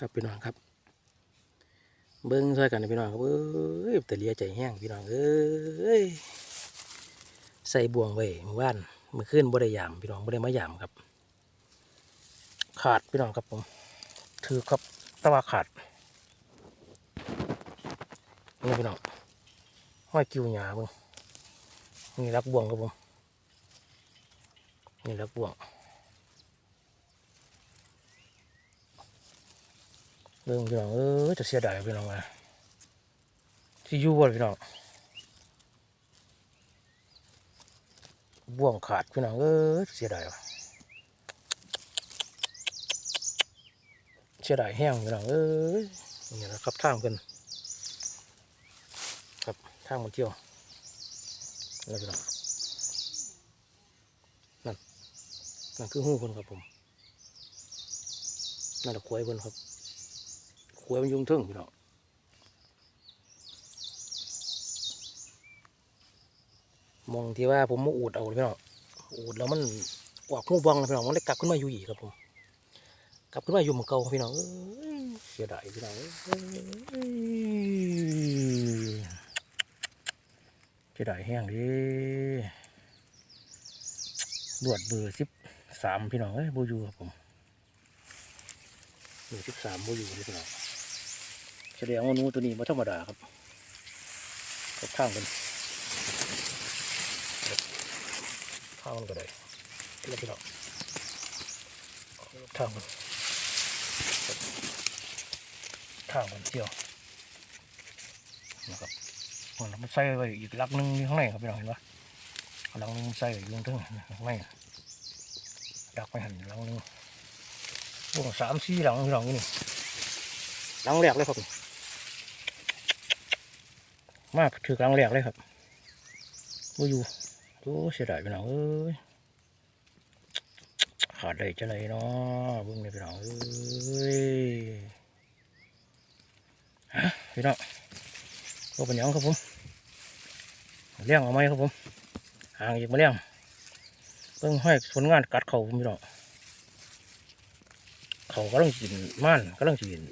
ครับพี่น้องครับ เบิ้งช่วยกันนะพี่น้องครับเอ้ยแต่เลียใจแห้งพี่น้องเอ้ยใส่บ่วงไว้เมื่อวานเมื่อคืนบ่ได้ยามพี่น้องบ่ได้มายามครับ ขาดพี่น้องครับผมถือครับตะว่าขาดนี่พี่น้องห้อยกิ้วหยาเบิ่งนี่รักบ่วงครับผมนี่รักบ่วง เบิ่งพี่น้องเออจะเสียดายพี่น้องนะที่อยู่บ่พี่น้องบ่วงขาดพี่น้องเออเสียดายเสียดายแห้งพี่น้องเอ้ยนี่นะครับทางเพิ่นครับทางมันเที่ยวนี่พี่น้องนั่นนั่นคือหูเพิ่นครับผมนั่นแหละควายเพิ่นครับ ขวยมันยุงทึ่งพี่น้องมองที่ว่าผมมาอูดเอาพี่น้องอูดแล้วมันออกหูบังนะพี่น้องมันเลยกลับขึ้นมาอยู่อีกครับผมกลับขึ้นมาอยู่เหมือนเก่าพี่น้องเสียดายพี่น้องเสียดายแห้งดิดวดเบอร์สิบสามพี่น้องเอ้ยโบอยูครับผมเบอร์สิบสามโบอยู่พี่น้อง แสดงว่านูตัวนี้ไม่ธรรมดาครับกับข้างกันข้างมันก็ได้แล้วพี่น้องข้างมันข้างมันเจียวนะครับมันใส่ไว้อีกลักหนึงข้างในครับพี่น้องเห็นปะลังหนึงใส่ไว้ยู่ตรงข้างในดักไปหันลังหนึงวงสามสี่หลังพี่น้องนี่หลังแรกเลยครับ มากถือกลางแหลกเลยครับบ่อยู่โอ้เสียดายพี่น้องเอ้ยขาดได้จะไหนเนาะเบิ่งเลยพี่น้องเอ้ยฮะพี่น้องก็เป็นยังครับผมเลี้ยงเอาไหมครับผมห่างอีกมาเลี้ยงเบิ่งให้ผลงานกัดเข่าพี่น้องเขากำลังกินม่านกำลังกิน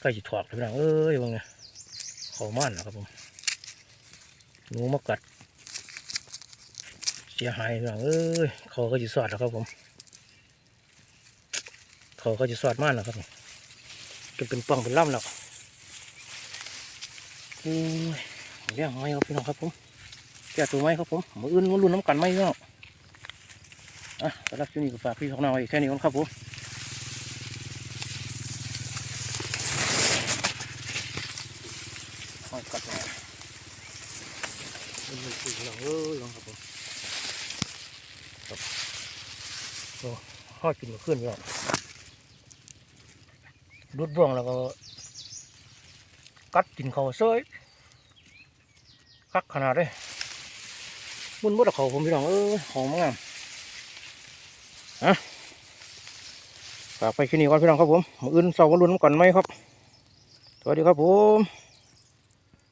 ใกล้จะถอดพี่น้องเอ้ยเบิ่งเนี่ย เขาม่านนะครับผมหนูมากัด เสียหายหลังเอ้ยเขาก็จะสอดแล้วครับผมเขาก็จะสอดม่านแล้วครับผมจนเป็นป่องเป็นล่ำแล้วโอ้ยเลี้ยงไม้ครับพี่น้องครับผมแก่ตัวไม้ครับผมมืออื่นมาลุ้นน้ำกันไม้พี่น้องอะสำหรับที่นี่ก็ฝากพี่ของเราไว้แค่นี้ก่อนครับผม ห้อยกัดเป็นมือถือลองเออลองครับผมครับโอ้ห้อยกินมาขึ้นแล้วรุดบ่วงแล้วก็กัดกินเขาเซยคักขนาดเลยมุนมุดเอาเขาผมพี่น้องเออหอมงามฮะฝากไปแค่นี้ก่อนพี่น้องครับผมมืออื่นเสาร์วันรุ่นก่อนไหมครับ สวัสดีครับผม